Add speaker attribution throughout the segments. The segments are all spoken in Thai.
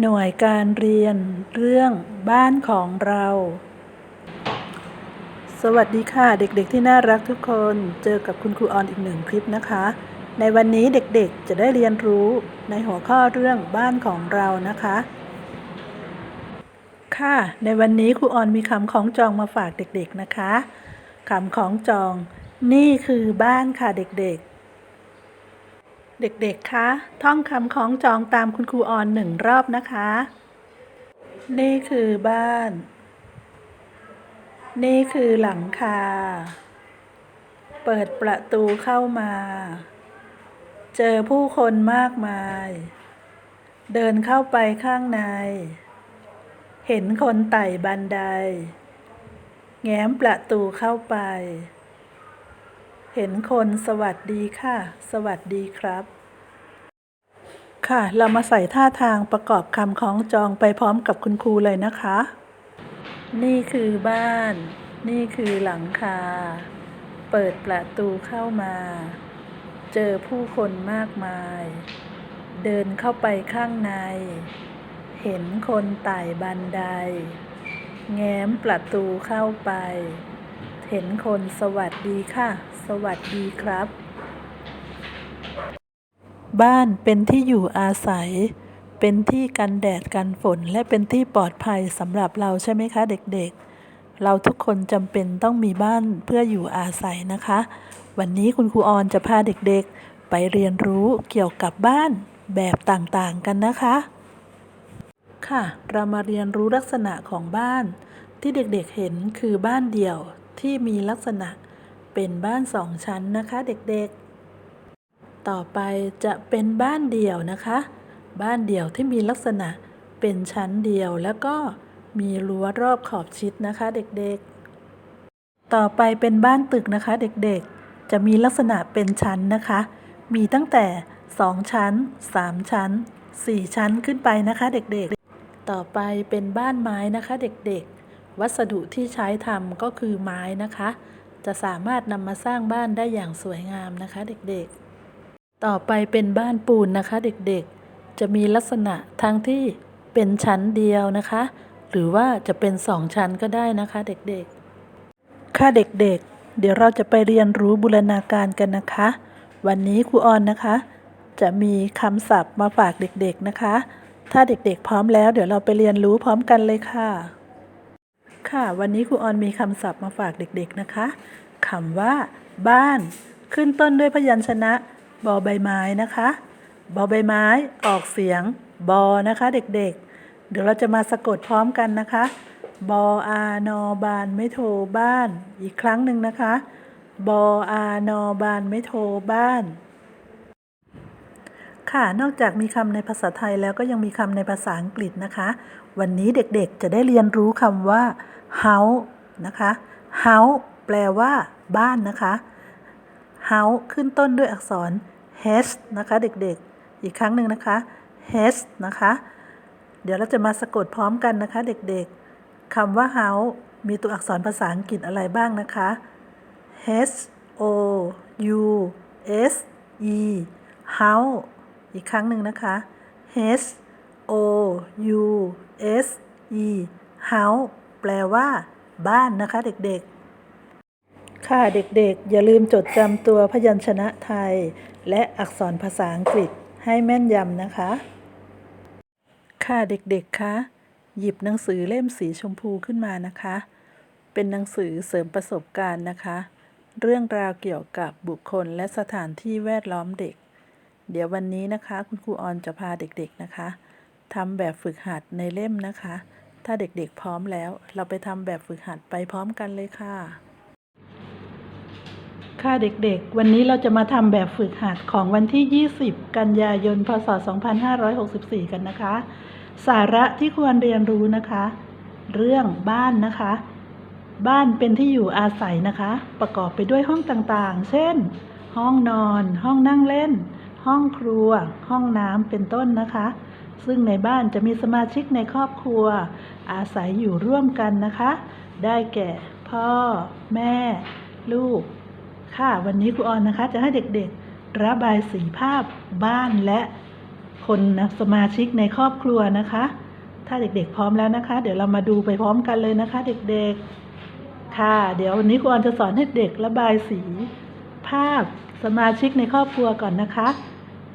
Speaker 1: หน่วยการเรียนเรื่องบ้านของเรา สวัสดีค่ะ เด็กๆที่น่ารักทุกคน เจอกับคุณครูออนอีกหนึ่งคลิปนะคะ ในวันนี้เด็กๆจะได้เรียนรู้ในหัวข้อเรื่องบ้านของเรานะคะ ค่ะ ในวันนี้ครูออนมีคำของจองมาฝากเด็กๆนะคะคำของจอง นี่คือบ้านค่ะเด็กๆ เด็กๆ คะ ท่องคำของจองตามคุณครูออนหนึ่งรอบนะคะ นี่คือบ้าน นี่คือหลังคา เปิดประตูเข้ามา เจอผู้คนมากมาย เดินเข้าไปข้างใน เห็นคนไต่บันได แง้มประตูเข้าไป เห็นคนสวัสดีค่ะ สวัสดีครับ ค่ะ เรามาใส่ท่าทางประกอบคำคล้องจองไปพร้อมกับคุณครูเลยนะคะ นี่คือบ้าน นี่คือหลังคา เปิดประตูเข้ามา เจอผู้คนมากมาย เดินเข้าไปข้างใน เห็นคนไต่บันได แง้มประตูเข้าไปเห็นคนสวัสดีค่ะ สวัสดีครับ บ้านเป็นที่อยู่อาศัย เป็นที่กันแดดกันฝน และเป็นที่ปลอดภัยสำหรับเราใช่ไหมคะเด็กๆ เราทุกคนจำเป็นต้องมีบ้านเพื่ออยู่อาศัยนะคะ วันนี้คุณครูออนจะพาเด็กๆ ไปเรียนรู้เกี่ยวกับบ้านแบบต่างๆกันนะคะ ค่ะ เรามาเรียนรู้ลักษณะของบ้าน ที่เด็กๆเห็นคือบ้านเดี่ยวที่มีลักษณะ เป็นบ้านสองชั้นนะคะเด็กๆ ต่อไปจะเป็นบ้านเดี่ยวนะคะ บ้านเดี่ยวที่มีลักษณะเป็นชั้นเดียวแล้วก็มีรั้วรอบขอบชิดนะคะเด็กๆ ต่อไปเป็นบ้านตึกนะคะเด็กๆ จะมีลักษณะเป็นชั้นนะคะ มีตั้งแต่ 2 ชั้น 3 ชั้น 4 ชั้นขึ้นไปนะคะเด็กๆ ต่อไปเป็นบ้านไม้นะคะเด็กๆ วัสดุที่ใช้ทำก็คือไม้นะคะ จะสามารถนำมาสร้างบ้านได้อย่างสวยงามนะคะเด็กๆ ต่อไปเป็นบ้านปูนนะคะเด็กๆ จะมีลักษณะทั้งที่เป็นชั้นเดียวนะคะ หรือว่าจะเป็นสองชั้นก็ได้นะคะเด็กๆ ค่ะเด็กๆ เดี๋ยวเราจะไปเรียนรู้บูรณาการกันนะคะ วันนี้ครูออนนะคะ จะมีคำศัพท์มาฝากเด็กๆนะคะ ถ้าเด็กๆ พร้อมแล้ว เดี๋ยวเราไปเรียนรู้พร้อมกันเลยค่ะ ค่ะ วันนี้ครูออนมีคำศัพท์มาฝากเด็กๆนะคะคำว่า บ้าน ขึ้นต้นด้วยพยัญชนะบอใบไม้นะคะบอใบไม้ออกเสียงบอนะคะ เด็กๆ เดี๋ยวเราจะมาสะกดพร้อมกันนะคะบออานอบานไม่โทบ้าน อีกครั้งหนึ่งนะคะบออานอบานไม่โทบ้าน ค่ะ นอกจากมีคำในภาษาไทยแล้วก็ยังมีคำในภาษาอังกฤษนะคะ วันนี้เด็กๆจะได้เรียนรู้คำว่า house นะคะ house แปลว่า บ้านนะคะ house ขึ้นต้นด้วยอักษร h นะคะ เด็กๆ อีกครั้งหนึ่งนะคะ h นะคะ เดี๋ยวเราจะมาสะกดพร้อมกันนะคะ เด็กๆคำว่า house มีตัวอักษรภาษาอังกฤษอะไรบ้างนะคะ H O U S E house อีกครั้งหนึ่งนะคะ H O U S E house แปลว่า บ้านนะคะ เด็กๆ ค่ะเด็กๆ อย่าลืมจดจำตัวพยัญชนะไทย และอักษรภาษาอังกฤษให้แม่นยำนะคะ ค่ะเด็กๆคะหยิบหนังสือเล่มสีชมพูขึ้นมานะคะ เป็นหนังสือเสริมประสบการณ์นะคะ เรื่องราวเกี่ยวกับบุคคลและสถานที่แวดล้อมเด็ก เดี๋ยววันนี้นะคะ คุณครูออนจะพาเด็กๆนะคะทำแบบฝึกหัดในเล่มนะคะ ถ้าเด็กๆพร้อมแล้ว เราไปทำแบบฝึกหัดไปพร้อมกันเลยค่ะ ค่ะเด็กๆ วันนี้เราจะมาทำแบบฝึกหัดของวันที่ 20 กันยายน พศ 2564 กันนะคะ สาระที่ควรเรียนรู้นะคะ เรื่องบ้านนะคะ บ้านเป็นที่อยู่อาศัยนะคะ ประกอบไปด้วยห้องต่างๆ เช่น ห้องนอน ห้องนั่งเล่น ห้องครัว ห้องน้ำเป็นต้นนะคะ ซึ่งในบ้านจะมีสมาชิกในครอบครัว อาศัยอยู่ร่วมกันนะคะ ได้แก่พ่อ แม่ ลูก ค่ะวันนี้ครูออนนะคะ จะให้เด็กๆ ระบายสีภาพบ้านและคนนะสมาชิกในครอบครัวนะคะ ถ้าเด็กๆ พร้อมแล้วนะคะ เดี๋ยวเรามาดูไปพร้อมกันเลยนะคะ เด็กๆ ค่ะ เดี๋ยววันนี้ครูออนจะสอนให้เด็กระบายสี ภาพสมาชิกในครอบครัวก่อนนะคะ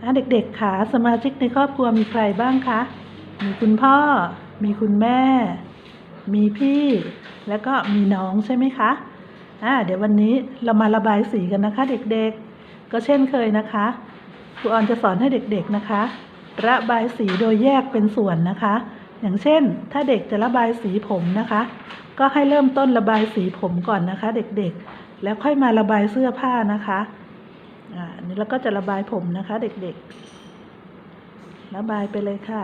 Speaker 1: ะเด็กๆค่ะสมาชิกในครอบครัวมีใครบ้างคะ มีคุณพ่อ มีคุณแม่ มีพี่ แล้วก็มีน้องใช่ไหมคะอ่าเดี๋ยววันนี้เรามาระบายสีกันนะคะ เด็กๆ ก็เช่นเคยนะคะครูออนจะสอนให้เด็กๆนะคะ ระบายสีโดยแยกเป็นส่วนนะคะ อย่างเช่น ถ้าเด็กจะระบายสีผมนะคะ ก็ให้เริ่มต้นระบายสีผมก่อนนะคะ เด็กๆ แล้วค่อยมาระบายเสื้อผ้านะคะ อ่าอันนี้เราก็จะระบายผมนะคะเด็กๆ ระบายไปเลยค่ะ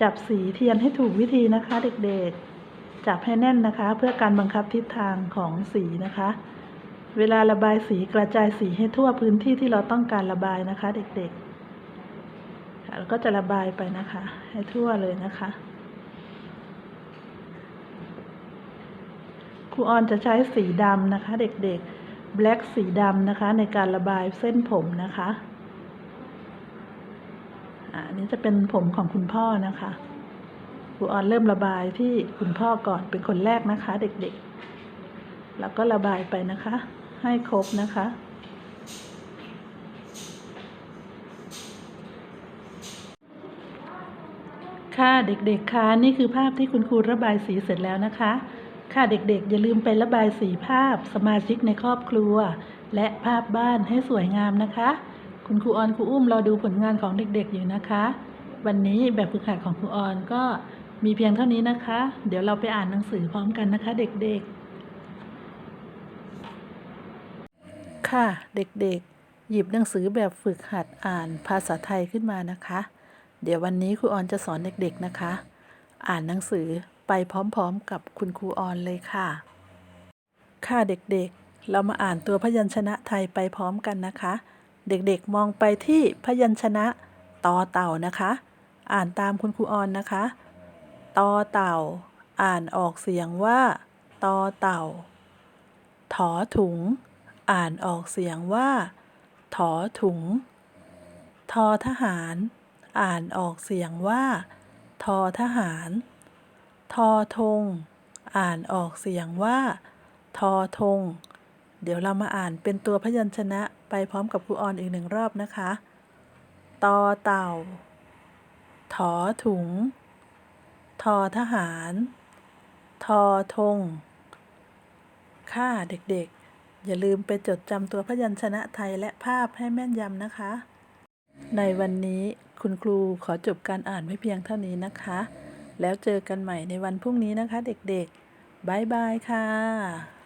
Speaker 1: จับสีเทียนให้ถูกวิธีนะคะเด็กๆ จับให้แน่นนะคะ เพื่อการบังคับทิศทางของสีนะคะ เวลาระบายสีกระจายสีให้ทั่วพื้นที่ที่เราต้องการระบายนะคะ เด็กๆค่ะแล้วก็จะระบายไปนะคะ ให้ทั่วเลยนะคะครูออนจะใช้สีดำนะคะ เด็กๆ black สีดำนะคะ ในการระบายเส้นผมนะคะอันนี้จะเป็นผมของคุณพ่อนะคะครูออนเริ่มระบายที่คุณพ่อก่อนเป็นคนแรกนะคะ เด็กๆ แล้วก็ระบายไปนะคะ ให้ครบนะคะค่ะเด็กๆคะนี่คือภาพที่คุณครูระบายสีเสร็จแล้วนะคะ ค่ะเด็กๆ อย่าลืมไประบายสีภาพสมาชิกในครอบครัว และภาพบ้านให้สวยงามนะคะ คุณครูออนครูอุ้มรอดูผลงานของเด็กๆอยู่นะคะ วันนี้แบบฝึกหัดของครูออนก็มีเพียงเท่านี้นะคะ เดี๋ยวเราไปอ่านหนังสือพร้อมกันนะคะ เด็กๆ ค่ะเด็กๆ หยิบหนังสือแบบฝึกหัดอ่านภาษาไทยขึ้นมานะคะ เดี๋ยววันนี้ครูออนจะสอนเด็กๆนะคะ อ่านหนังสือ ไปพร้อมๆกับคุณครูออนเลยค่ะ ค่ะเด็กๆ เรามาอ่านตัวพยัญชนะไทยไปพร้อมกันนะคะ เด็กๆมองไปที่พยัญชนะต่อเต่านะคะ อ่านตามคุณครูออนนะคะต่อเต่า อ่านออกเสียงว่าตอเต่า ถอถุง อ่านออกเสียงว่า ถอถุง ทอทหาร อ่านออกเสียงว่า ทอทหาร ทอธงอ่านออกเสียงว่า ทอธงเดี๋ยวเรามาอ่านเป็นตัวพยัญชนะไปพร้อมกับครูออนอีกหนึ่งรอบนะคะตอเต่า ถอถุง ทอทหาร ทอธงค่ะเด็กๆ อย่าลืมไปจดจำตัวพยัญชนะไทยและภาพให้แม่นยำนะคะ ในวันนี้คุณครูขอจบการอ่านไว้เพียงเท่านี้นะคะ แล้วเจอกันใหม่ในวันพรุ่งนี้นะคะเด็กๆบายบายค่ะ